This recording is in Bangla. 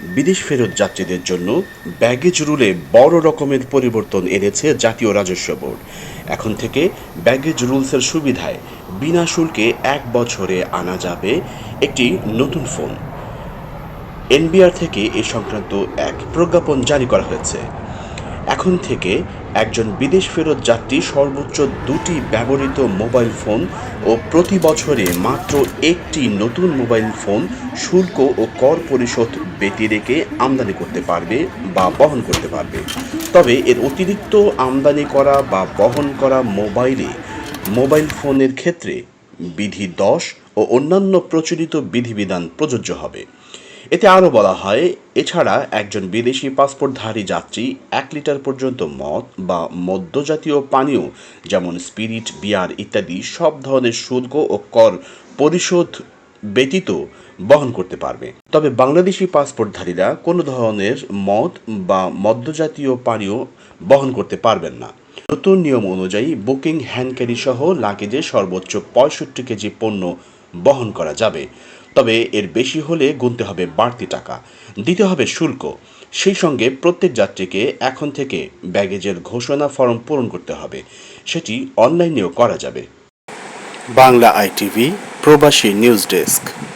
বিদেশ ফেরত যাত্রীদের জন্য ব্যাগেজ রুলে বড় রকমের পরিবর্তন এনেছে জাতীয় রাজস্ব বোর্ড। এখন থেকে ব্যাগেজ রুলসের সুবিধায় বিনা শুল্কে এক বছরে আনা যাবে একটি নতুন ফোন। এনবিআর থেকে এ সংক্রান্ত এক প্রজ্ঞাপন জারি করা হয়েছে। এখন থেকে একজন বিদেশ ফেরত যাত্রী সর্বোচ্চ দুটি ব্যবহৃত মোবাইল ফোন ও প্রতি বছরে মাত্র একটি নতুন মোবাইল ফোন শুল্ক ও কর পরিশোধ ব্যতি রেখে আমদানি করতে পারবে বা বহন করতে পারবে। তবে এর অতিরিক্ত আমদানি করা বা বহন করা মোবাইলে মোবাইল ফোনের ক্ষেত্রে বিধি দশ ও অন্যান্য প্রচলিত বিধিবিধান প্রযোজ্য হবে। এতে আরও বলা হয়, এছাড়া একজন বিদেশি পাসপোর্টধারী যাত্রী এক লিটার পর্যন্ত মদ বা মদ্যজাতীয় পানীয়, যেমন স্পিরিট, বিয়ার ইত্যাদি সব ধরনের শুল্ক ও কর পরিশোধ ব্যতীত বহন করতে পারবে। তবে বাংলাদেশি পাসপোর্টধারীরা কোনো ধরনের মদ বা মদ্যজাতীয় পানীয় বহন করতে পারবেন না। নতুন নিয়ম অনুযায়ী বুকিং হ্যান্ড ক্যারি সহ লাগেজে সর্বোচ্চ পঁয়ষট্টি কেজি পণ্য বহন করা যাবে। তবে এর বেশি হলে গুনতে হবে বাড়তি টাকা। দিতে হবে শুল্ক। সেই সঙ্গে প্রত্যেক যাত্রীকে এখন থেকে ব্যাগেজের ঘোষণা ফর্ম পূরণ করতে হবে। সেটি অনলাইনেও করা যাবে। বাংলা আইটিভি, প্রবাসী নিউজ ডেস্ক।